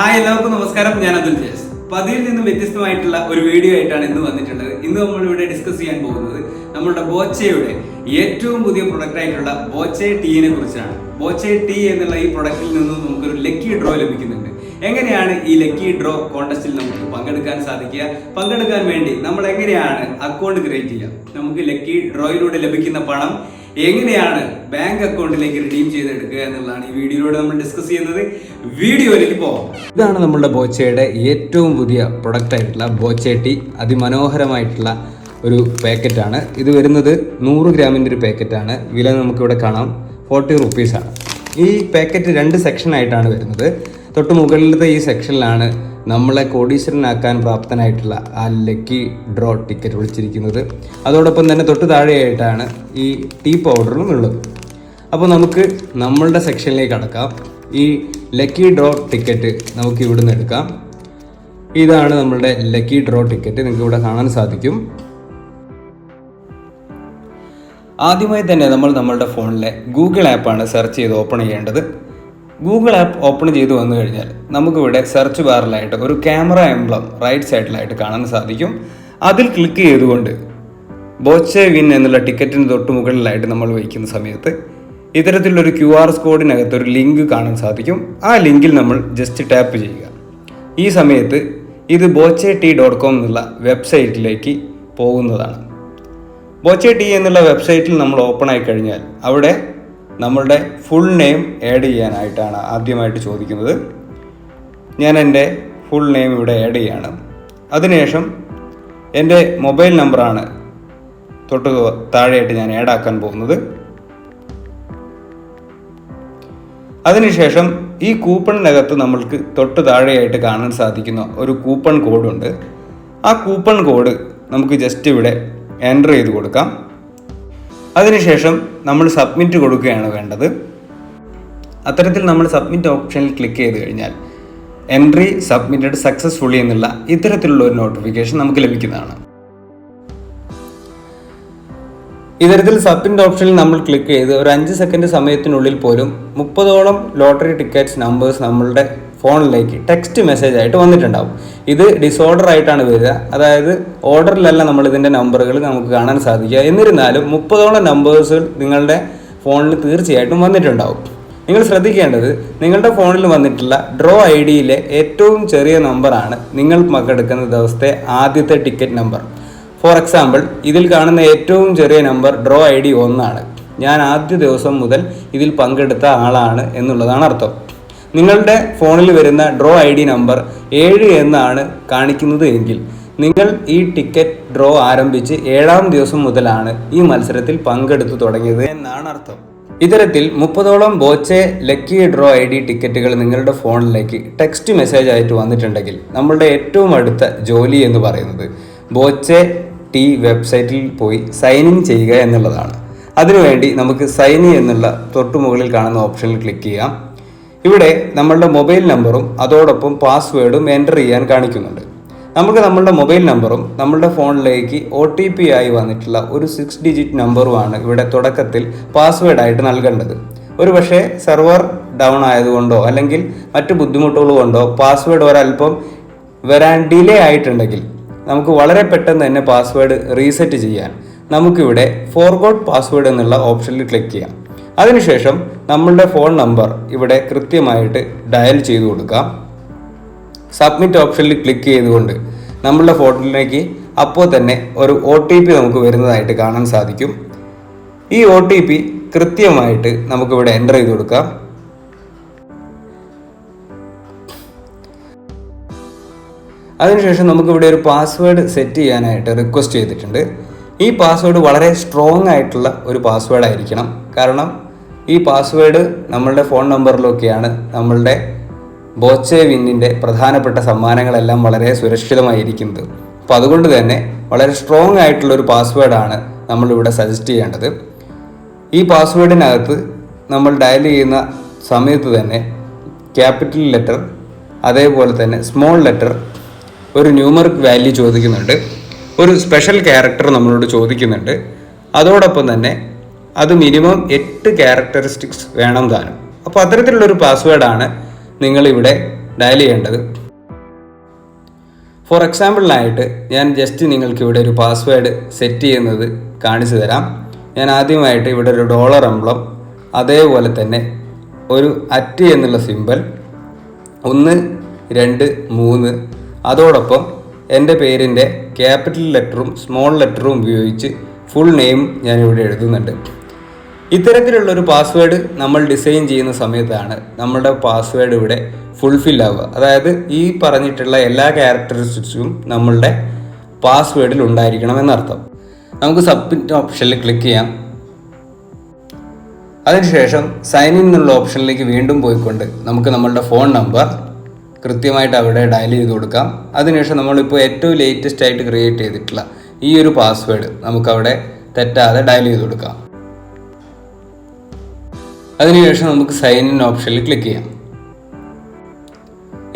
Hi എല്ലാവർക്കും നമസ്കാരം. ഞാൻ അതുൽ ജയസ് പതിയിൽ നിന്നും വ്യത്യസ്തമായിട്ടുള്ള ഒരു വീഡിയോ ആയിട്ടാണ് ഇന്ന് വന്നിട്ടുള്ളത്. ഇന്ന് നമ്മൾ ഇവിടെ ഡിസ്കസ് ചെയ്യാൻ പോകുന്നത് നമ്മുടെ ബോച്ചയുടെ ഏറ്റവും പുതിയ പ്രൊഡക്റ്റ് ആയിട്ടുള്ള ബോച്ചെ ടീനെ കുറിച്ചാണ്. ബോച്ചെ ടീ എന്നുള്ള ഈ പ്രൊഡക്റ്റിൽ നിന്നും നമുക്കൊരു ലക്കി ഡ്രോ ലഭിക്കുന്നുണ്ട്. എങ്ങനെയാണ് ഈ ലക്കി ഡ്രോ കോണ്ടസ്റ്റിൽ നമുക്ക് പങ്കെടുക്കാൻ സാധിക്കുക? പങ്കെടുക്കാൻ വേണ്ടി നമ്മൾ എങ്ങനെയാണ് അക്കൗണ്ട് ക്രിയേറ്റ് ചെയ്യുക? നമുക്ക് ലക്കി ഡ്രോയിലൂടെ ലഭിക്കുന്ന പണം എങ്ങനെയാണ് ബാങ്ക് അക്കൗണ്ടിലേക്ക് റിഡീം ചെയ്തെടുക്കുക എന്നുള്ളതാണ് ഈ വീഡിയോയിലൂടെ നമ്മൾ ഡിസ്കസ് ചെയ്യുന്നത്. വീഡിയോയിലേക്ക് പോകാം ഇതാണ് നമ്മുടെ ബോച്ചയുടെ ഏറ്റവും പുതിയ പ്രൊഡക്റ്റ് ആയിട്ടുള്ള ബോച്ചെ അതിമനോഹരമായിട്ടുള്ള ഒരു പാക്കറ്റാണ് ഇത് വരുന്നത് നൂറ് ഗ്രാമിന്റെ ഒരു പാക്കറ്റാണ് വില നമുക്കിവിടെ കാണാം. ഫോർട്ടി റുപ്പീസാണ് ഈ പാക്കറ്റ് രണ്ട് സെക്ഷനായിട്ടാണ് വരുന്നത്. തൊട്ട് മുകളിലത്തെ ഈ സെക്ഷനിലാണ് നമ്മളെ കോടീശ്വരനാക്കാൻ പ്രാപ്തനായിട്ടുള്ള ആ ലക്കി ഡ്രോ ടിക്കറ്റ് വിളിച്ചിരിക്കുന്നത്. അതോടൊപ്പം തന്നെ തൊട്ട് താഴെയായിട്ടാണ് ഈ ടീ പൗഡറും ഉള്ളത്. അപ്പോൾ നമുക്ക് നമ്മളുടെ സെക്ഷനിലേക്ക് അടക്കാം ഈ ലക്കി ഡ്രോ ടിക്കറ്റ് നമുക്ക് ഇവിടുന്ന് എടുക്കാം. ഇതാണ് നമ്മളുടെ ലക്കി ഡ്രോ ടിക്കറ്റ് നിങ്ങൾക്ക് ഇവിടെ കാണാൻ സാധിക്കും. ആദ്യമായി തന്നെ നമ്മൾ നമ്മളുടെ ഫോണിലെ ഗൂഗിൾ ആപ്പാണ് സെർച്ച് ചെയ്ത് ഓപ്പൺ ചെയ്യേണ്ടത്. ഗൂഗിൾ ആപ്പ് ഓപ്പൺ ചെയ്ത് വന്നു കഴിഞ്ഞാൽ നമുക്കിവിടെ സെർച്ച് ബാറിലായിട്ട് ഒരു ക്യാമറ എംബ്ലം റൈറ്റ് സൈഡിലായിട്ട് കാണാൻ സാധിക്കും. അതിൽ ക്ലിക്ക് ചെയ്തുകൊണ്ട് ബോച്ചെ വിൻ എന്നുള്ള ടിക്കറ്റിന് തൊട്ട് മുകളിലായിട്ട് നമ്മൾ വയ്ക്കുന്ന സമയത്ത് ഇത്തരത്തിലൊരു ക്യു ആർ കോഡിനകത്ത് ഒരു ലിങ്ക് കാണാൻ സാധിക്കും. ആ ലിങ്കിൽ നമ്മൾ ജസ്റ്റ് ടാപ്പ് ചെയ്യുക. ഈ സമയത്ത് ഇത് ബോച്ചെ ടി ഡോട്ട് കോം എന്നുള്ള വെബ്സൈറ്റിലേക്ക് പോകുന്നതാണ്. ബോച്ചെ ടി എന്നുള്ള വെബ്സൈറ്റിൽ നമ്മൾ ഓപ്പൺ ആയി കഴിഞ്ഞാൽ അവിടെ നമ്മളുടെ ഫുൾ നെയിം ആഡ് ചെയ്യാനായിട്ടാണ് ആദ്യമായിട്ട് ചോദിക്കുന്നത്. ഞാൻ എന്റെ ഫുൾ നെയിം ഇവിടെ ആഡ് ചെയ്യാണ്. അതിനുശേഷം എന്റെ മൊബൈൽ നമ്പറാണ് തൊട്ട് താഴെയായിട്ട് ഞാൻ ആഡ് ആക്കാൻ പോകുന്നത്. അതിനുശേഷം ഈ കൂപ്പണിനകത്ത് നമ്മൾക്ക് തൊട്ട് താഴെയായിട്ട് കാണാൻ സാധിക്കുന്ന ഒരു കൂപ്പൺ കോഡുണ്ട് ആ കൂപ്പൺ കോഡ് നമുക്ക് ജസ്റ്റ് ഇവിടെ എന്റർ ചെയ്ത് കൊടുക്കാം. അതിനുശേഷം നമ്മൾ സബ്മിറ്റ് കൊടുക്കുകയാണ് വേണ്ടത്. അത്തരത്തിൽ നമ്മൾ സബ്മിറ്റ് ഓപ്ഷനിൽ ക്ലിക്ക് ചെയ്ത് കഴിഞ്ഞാൽ എൻട്രി സബ്മിറ്റഡ് സക്സസ്ഫുള്ളി എന്നുള്ള ഇത്തരത്തിലുള്ള ഒരു നോട്ടിഫിക്കേഷൻ നമുക്ക് ലഭിക്കുന്നതാണ്. ഇത്തരത്തിൽ സബ്മിറ്റ് ഓപ്ഷനിൽ നമ്മൾ ക്ലിക്ക് ചെയ്ത് ഒരു അഞ്ച് സെക്കൻഡ് സമയത്തിനുള്ളിൽ പോലും മുപ്പതോളം ലോട്ടറി ടിക്കറ്റ്സ് നമ്പേഴ്സ് നമ്മളുടെ ഫോണിലേക്ക് ടെക്സ്റ്റ് മെസ്സേജ് ആയിട്ട് വന്നിട്ടുണ്ടാവും. ഇത് ഡിസോർഡർ ആയിട്ടാണ് വരിക. അതായത് ഓർഡറിലല്ല നമ്മൾ ഇതിന്റെ നമ്പറുകൾ നമുക്ക് കാണാൻ സാധിക്കുക. എന്നിരുന്നാലും മുപ്പതോളം നമ്പേഴ്സ് നിങ്ങളുടെ ഫോണിൽ തീർച്ചയായിട്ടും വന്നിട്ടുണ്ടാവും. നിങ്ങൾ ശ്രദ്ധിക്കേണ്ടത് നിങ്ങളുടെ ഫോണിൽ വന്നിട്ടുള്ള ഡ്രോ ഐ ഡിയിലെ ഏറ്റവും ചെറിയ നമ്പറാണ് നിങ്ങൾ പങ്കെടുക്കുന്ന ദിവസത്തെ ആദ്യത്തെ ടിക്കറ്റ് നമ്പർ ഫോർ എക്സാമ്പിൾ ഇതിൽ കാണുന്ന ഏറ്റവും ചെറിയ നമ്പർ ഡ്രോ ഐ ഡി ഒന്നാണ്. ഞാൻ ആദ്യ ദിവസം മുതൽ ഇതിൽ പങ്കെടുത്ത ആളാണ് എന്നുള്ളതാണ് അർത്ഥം. നിങ്ങളുടെ ഫോണിൽ വരുന്ന ഡ്രോ ഐ ഡി നമ്പർ ഏഴ് എന്നാണ് കാണിക്കുന്നത് എങ്കിൽ നിങ്ങൾ ഈ ടിക്കറ്റ് ഡ്രോ ആരംഭിച്ച് ഏഴാം ദിവസം മുതലാണ് ഈ മത്സരത്തിൽ പങ്കെടുത്തു തുടങ്ങിയത് എന്നാണ് അർത്ഥം. ഇത്തരത്തിൽ മുപ്പതോളം Boche lucky draw I D ടിക്കറ്റുകൾ നിങ്ങളുടെ ഫോണിലേക്ക് ടെക്സ്റ്റ് മെസ്സേജ് ആയിട്ട് വന്നിട്ടുണ്ടെങ്കിൽ നമ്മളുടെ ഏറ്റവും അടുത്ത ജോലി എന്ന് പറയുന്നത് ബോച്ചെ ടി വെബ്സൈറ്റിൽ പോയി സൈൻ ഇൻ ചെയ്യുക എന്നുള്ളതാണ്. അതിനുവേണ്ടി നമുക്ക് സൈൻ എന്നുള്ള തൊട്ടുമുകളിൽ കാണുന്ന ഓപ്ഷനിൽ ക്ലിക്ക് ചെയ്യാം. ഇവിടെ നമ്മളുടെ മൊബൈൽ നമ്പറും അതോടൊപ്പം പാസ്വേഡും എന്റർ ചെയ്യാൻ കാണിക്കുന്നുണ്ട്. നമുക്ക് നമ്മളുടെ മൊബൈൽ നമ്പറും നമ്മളുടെ ഫോണിലേക്ക് ഒ ടി പി ആയി വന്നിട്ടുള്ള ഒരു സിക്സ് ഡിജിറ്റ് നമ്പറുമാണ് ഇവിടെ തുടക്കത്തിൽ പാസ്വേഡായിട്ട് നൽകേണ്ടത്. ഒരു പക്ഷേ സെർവർ ഡൗൺ ആയതുകൊണ്ടോ അല്ലെങ്കിൽ മറ്റു ബുദ്ധിമുട്ടുകൾ കൊണ്ടോ പാസ്വേഡ് ഒരല്പം വരാൻ ഡിലേ ആയിട്ടുണ്ടെങ്കിൽ നമുക്ക് വളരെ പെട്ടെന്ന് തന്നെ പാസ്വേഡ് റീസെറ്റ് ചെയ്യാൻ നമുക്കിവിടെ ഫോർഗോട്ട് പാസ്വേഡ് എന്നുള്ള ഓപ്ഷനിൽ ക്ലിക്ക് ചെയ്യാം. അതിനുശേഷം നമ്മളുടെ ഫോൺ നമ്പർ ഇവിടെ കൃത്യമായിട്ട് ഡയൽ ചെയ്തു കൊടുക്കാം. സബ്മിറ്റ് ഓപ്ഷനിൽ ക്ലിക്ക് ചെയ്തുകൊണ്ട് നമ്മളുടെ ഫോണിലേക്ക് അപ്പോൾ തന്നെ ഒരു ഒ ടി പി നമുക്ക് വരുന്നതായിട്ട് കാണാൻ സാധിക്കും. ഈ ഒ ടി പി കൃത്യമായിട്ട് നമുക്കിവിടെ എന്റർ ചെയ്ത് കൊടുക്കാം. അതിനുശേഷം നമുക്കിവിടെ ഒരു പാസ്വേഡ് സെറ്റ് ചെയ്യാനായിട്ട് റിക്വസ്റ്റ് ചെയ്തിട്ടുണ്ട്. ഈ പാസ്വേഡ് വളരെ സ്ട്രോങ് ആയിട്ടുള്ള ഒരു പാസ്വേഡ് ആയിരിക്കണം. കാരണം ഈ പാസ്വേഡ് നമ്മളുടെ ഫോൺ നമ്പറിലൊക്കെയാണ് നമ്മളുടെ ബോച്ചെ വിന്നിന്റെ പ്രധാനപ്പെട്ട സമ്മാനങ്ങളെല്ലാം വളരെ സുരക്ഷിതമായിരിക്കുന്നത്. അപ്പോൾ അതുകൊണ്ട് തന്നെ വളരെ സ്ട്രോങ് ആയിട്ടുള്ളൊരു പാസ്വേഡാണ് നമ്മളിവിടെ സജസ്റ്റ് ചെയ്യേണ്ടത്. ഈ പാസ്വേഡിനകത്ത് നമ്മൾ ഡയൽ ചെയ്യുന്ന സമയത്ത് തന്നെ ക്യാപിറ്റൽ ലെറ്റർ അതേപോലെ തന്നെ സ്മോൾ ലെറ്റർ ഒരു ന്യൂമറിക് വാല്യൂ ചോദിക്കുന്നുണ്ട്. ഒരു സ്പെഷ്യൽ ക്യാരക്ടർ നമ്മളോട് ചോദിക്കുന്നുണ്ട്. അതോടൊപ്പം തന്നെ അത് മിനിമം എട്ട് ക്യാരക്ടറിസ്റ്റിക്സ് വേണം താനും. അപ്പോൾ അത്തരത്തിലുള്ളൊരു പാസ്വേഡാണ് നിങ്ങളിവിടെ ഡയൽ ചെയ്യേണ്ടത്. ഫോർ എക്സാമ്പിളിനായിട്ട് ഞാൻ ജസ്റ്റ് നിങ്ങൾക്ക് ഇവിടെ ഒരു പാസ്വേഡ് സെറ്റ് ചെയ്യുന്നത് കാണിച്ചു തരാം. ഞാൻ ആദ്യമായിട്ട് ഇവിടെ ഒരു ഡോളർ എംബ്ലം അതേപോലെ തന്നെ ഒരു അറ്റ് എന്നുള്ള സിമ്പൽ ഒന്ന് രണ്ട് മൂന്ന്. അതോടൊപ്പം എന്റെ പേരിന്റെ ക്യാപിറ്റൽ ലെറ്ററും സ്മോൾ ലെറ്ററും ഉപയോഗിച്ച് ഫുൾ നെയിം ഞാനിവിടെ എഴുതുന്നുണ്ട്. ഇത്തരത്തിലുള്ള ഒരു പാസ്വേഡ് നമ്മൾ ഡിസൈൻ ചെയ്യുന്ന സമയത്താണ് നമ്മുടെ പാസ്വേഡ് ഇവിടെ ഫുൾഫിൽ ആവുക. അതായത് ഈ പറഞ്ഞിട്ടുള്ള എല്ലാ ക്യാരക്ടറിസ്റ്റിക്സും നമ്മളുടെ പാസ്വേഡിൽ ഉണ്ടായിരിക്കണം എന്നർത്ഥം. നമുക്ക് സബ്മിറ്റ് ഓപ്ഷനിൽ ക്ലിക്ക് ചെയ്യാം. അതിനുശേഷം സൈൻ ഇൻ എന്നുള്ള ഓപ്ഷനിലേക്ക് വീണ്ടും പോയിക്കൊണ്ട് നമുക്ക് നമ്മളുടെ ഫോൺ നമ്പർ കൃത്യമായിട്ട് അവിടെ ഡയൽ ചെയ്ത് കൊടുക്കാം. അതിനുശേഷം നമ്മളിപ്പോൾ ഏറ്റവും ലേറ്റസ്റ്റ് ആയിട്ട് ക്രിയേറ്റ് ചെയ്തിട്ടുള്ള ഈ ഒരു പാസ്വേഡ് നമുക്കവിടെ തെറ്റാതെ ഡയൽ ചെയ്ത് കൊടുക്കാം. അതിനുശേഷം നമുക്ക് സൈൻ ഇൻ ഓപ്ഷനിൽ ക്ലിക്ക് ചെയ്യാം.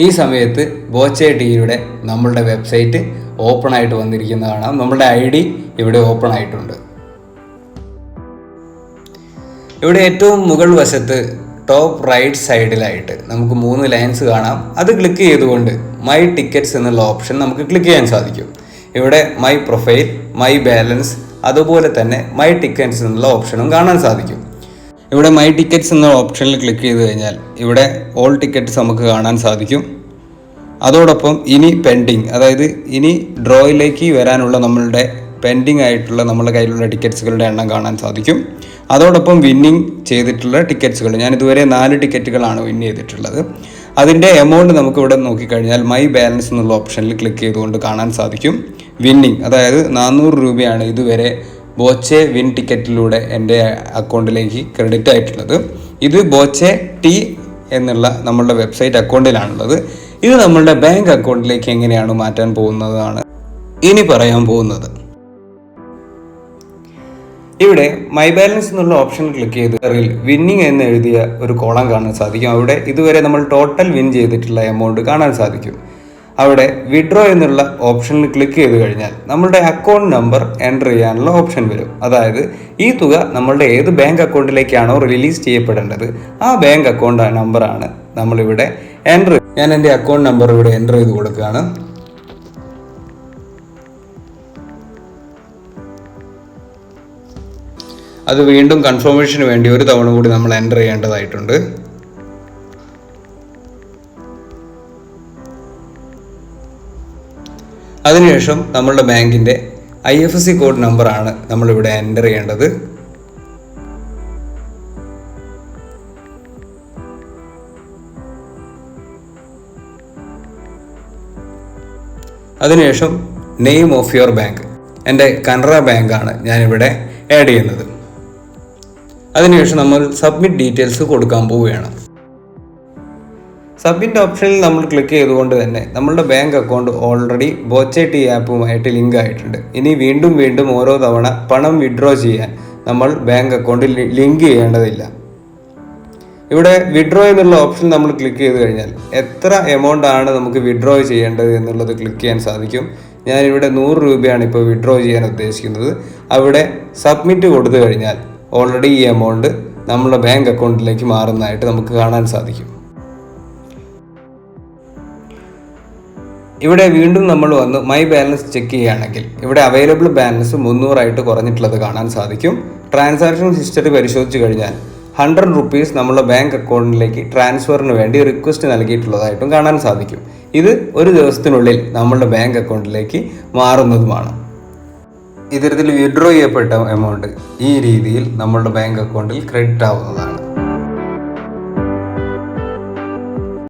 ഈ സമയത്ത് ബോച്ചെ ടിയുടെ നമ്മളുടെ വെബ്സൈറ്റ് ഓപ്പൺ ആയിട്ട് വന്നിരിക്കുന്നത് കാണാം. നമ്മളുടെ ഐ ഡി ഇവിടെ ഓപ്പൺ ആയിട്ടുണ്ട്. ഇവിടെ ഏറ്റവും മുകൾ വശത്ത് ടോപ്പ് റൈറ്റ് സൈഡിലായിട്ട് നമുക്ക് മൂന്ന് ലൈൻസ് കാണാം. അത് ക്ലിക്ക് ചെയ്തുകൊണ്ട് മൈ ടിക്കറ്റ്സ് എന്നുള്ള ഓപ്ഷൻ നമുക്ക് ക്ലിക്ക് ചെയ്യാൻ സാധിക്കും. ഇവിടെ മൈ പ്രൊഫൈൽ മൈ ബാലൻസ് അതുപോലെ തന്നെ മൈ ടിക്കറ്റ്സ് എന്നുള്ള ഓപ്ഷനും കാണാൻ സാധിക്കും. ഇവിടെ മൈ ടിക്കറ്റ്സ് എന്ന ഓപ്ഷനിൽ ക്ലിക്ക് ചെയ്ത് കഴിഞ്ഞാൽ ഇവിടെ ഓൾ ടിക്കറ്റ്സ് നമുക്ക് കാണാൻ സാധിക്കും. അതോടൊപ്പം ഇനി പെൻഡിങ് അതായത് ഇനി ഡ്രോയിലേക്ക് വരാനുള്ള നമ്മളുടെ പെൻഡിങ് ആയിട്ടുള്ള നമ്മുടെ കയ്യിലുള്ള ടിക്കറ്റ്സുകളുടെ എണ്ണം കാണാൻ സാധിക്കും. അതോടൊപ്പം വിന്നിങ് ചെയ്തിട്ടുള്ള ടിക്കറ്റ്സുകൾ ഞാൻ ഇതുവരെ നാല് ടിക്കറ്റുകളാണ് വിൻ ചെയ്തിട്ടുള്ളത്. അതിന്റെ എമൗണ്ട് നമുക്ക് ഇവിടെ നോക്കിക്കഴിഞ്ഞാൽ മൈ ബാലൻസ് എന്നുള്ള ഓപ്ഷനിൽ ക്ലിക്ക് ചെയ്തുകൊണ്ട് കാണാൻ സാധിക്കും. വിന്നിങ് അതായത് നാനൂറ് രൂപയാണ് ഇതുവരെ ബോച്ചെ വിൻ ടിക്കറ്റിലൂടെ എന്റെ അക്കൗണ്ടിലേക്ക് ക്രെഡിറ്റ് ആയിട്ടുള്ളത്. ഇത് ബോച്ചെ ടി എന്നുള്ള നമ്മളുടെ വെബ്സൈറ്റ് അക്കൗണ്ടിലാണുള്ളത് ഇത് നമ്മളുടെ ബാങ്ക് അക്കൗണ്ടിലേക്ക് എങ്ങനെയാണ് മാറ്റാൻ പോകുന്നതാണ് ഇനി പറയാൻ പോകുന്നത്. ഇവിടെ മൈ ബാലൻസ് എന്നുള്ള ഓപ്ഷൻ ക്ലിക്ക് ചെയ്ത് വിന്നിങ് എന്ന് എഴുതിയ ഒരു കോളം കാണാൻ സാധിക്കും. അവിടെ ഇതുവരെ നമ്മൾ ടോട്ടൽ വിൻ ചെയ്തിട്ടുള്ള എമൗണ്ട് കാണാൻ സാധിക്കും. അവിടെ വിഡ്രോ എന്നുള്ള ഓപ്ഷനിൽ ക്ലിക്ക് ചെയ്ത് കഴിഞ്ഞാൽ നമ്മളുടെ അക്കൗണ്ട് നമ്പർ എന്റർ ചെയ്യാനുള്ള ഓപ്ഷൻ വരും. അതായത് ഈ തുക നമ്മളുടെ ഏത് ബാങ്ക് അക്കൗണ്ടിലേക്കാണോ റിലീസ് ചെയ്യപ്പെടേണ്ടത്. ആ ബാങ്ക് അക്കൗണ്ട് നമ്പറാണ് നമ്മളിവിടെ എന്റർ ഞാൻ എന്റെ അക്കൗണ്ട് നമ്പർ ഇവിടെ എന്റർ ചെയ്ത് കൊടുക്കുകയാണ്. അത് വീണ്ടും കൺഫർമേഷന് വേണ്ടി ഒരു തവണ കൂടി നമ്മൾ എന്റർ ചെയ്യേണ്ടതായിട്ടുണ്ട്. അതിനുശേഷം നമ്മളുടെ ബാങ്കിന്റെ I F S C code നമ്പറാണ് നമ്മളിവിടെ എന്റർ ചെയ്യേണ്ടത്. അതിനുശേഷം നെയിം ഓഫ് യുവർ ബാങ്ക് എന്റെ കനറ ബാങ്കാണ് ഞാനിവിടെ ആഡ് ചെയ്യുന്നത്. അതിനുശേഷം നമ്മൾ സബ്മിറ്റ് ഡീറ്റെയിൽസ് കൊടുക്കാൻ പോവുകയാണ്. സബ്മിറ്റ് ഓപ്ഷനിൽ നമ്മൾ ക്ലിക്ക് ചെയ്തുകൊണ്ട് തന്നെ നമ്മളുടെ bank account already Boche T ആപ്പുമായിട്ട് link ആയിട്ടുണ്ട്. ഇനി വീണ്ടും വീണ്ടും ഓരോ തവണ പണം വിഡ്രോ ചെയ്യാൻ നമ്മൾ ബാങ്ക് അക്കൗണ്ട് ലിങ്ക് ചെയ്യേണ്ടതില്ല. ഇവിടെ വിഡ്രോ എന്നുള്ള ഓപ്ഷൻ നമ്മൾ ക്ലിക്ക് ചെയ്ത് കഴിഞ്ഞാൽ എത്ര എമൗണ്ട് ആണ് നമുക്ക് വിഡ്രോ ചെയ്യേണ്ടത് എന്നുള്ളത് ക്ലിക്ക് ചെയ്യാൻ സാധിക്കും. ഞാനിവിടെ നൂറ് രൂപയാണ് ഇപ്പോൾ വിഡ്രോ ചെയ്യാൻ ഉദ്ദേശിക്കുന്നത്. അവിടെ സബ്മിറ്റ് കൊടുത്തു കഴിഞ്ഞാൽ ഓൾറെഡി ഈ എമൗണ്ട് നമ്മുടെ ബാങ്ക് അക്കൗണ്ടിലേക്ക് മാറുന്നതായിട്ട് നമുക്ക് കാണാൻ സാധിക്കും. ഇവിടെ വീണ്ടും നമ്മൾ വന്ന് മൈ ബാലൻസ് ചെക്ക് ചെയ്യുകയാണെങ്കിൽ ഇവിടെ അവൈലബിൾ ബാലൻസ് മുന്നൂറായിട്ട് കുറഞ്ഞിട്ടുള്ളത് കാണാൻ സാധിക്കും. ട്രാൻസാക്ഷൻ ഹിസ്റ്ററി പരിശോധിച്ച് കഴിഞ്ഞാൽ ഹൺഡ്രഡ് റുപ്പീസ് നമ്മുടെ ബാങ്ക് അക്കൗണ്ടിലേക്ക് ട്രാൻസ്ഫറിന് വേണ്ടി റിക്വസ്റ്റ് നൽകിയിട്ടുള്ളതായിട്ടും കാണാൻ സാധിക്കും. ഇത് ഒരു ദിവസത്തിനുള്ളിൽ നമ്മളുടെ ബാങ്ക് അക്കൗണ്ടിലേക്ക് മാറുന്നതുമാണ്. ഇത്തരത്തിൽ വിഡ്രോ ചെയ്യപ്പെട്ട എമൗണ്ട് ഈ രീതിയിൽ നമ്മളുടെ ബാങ്ക് അക്കൗണ്ടിൽ ക്രെഡിറ്റ് ആവുന്നതാണ്.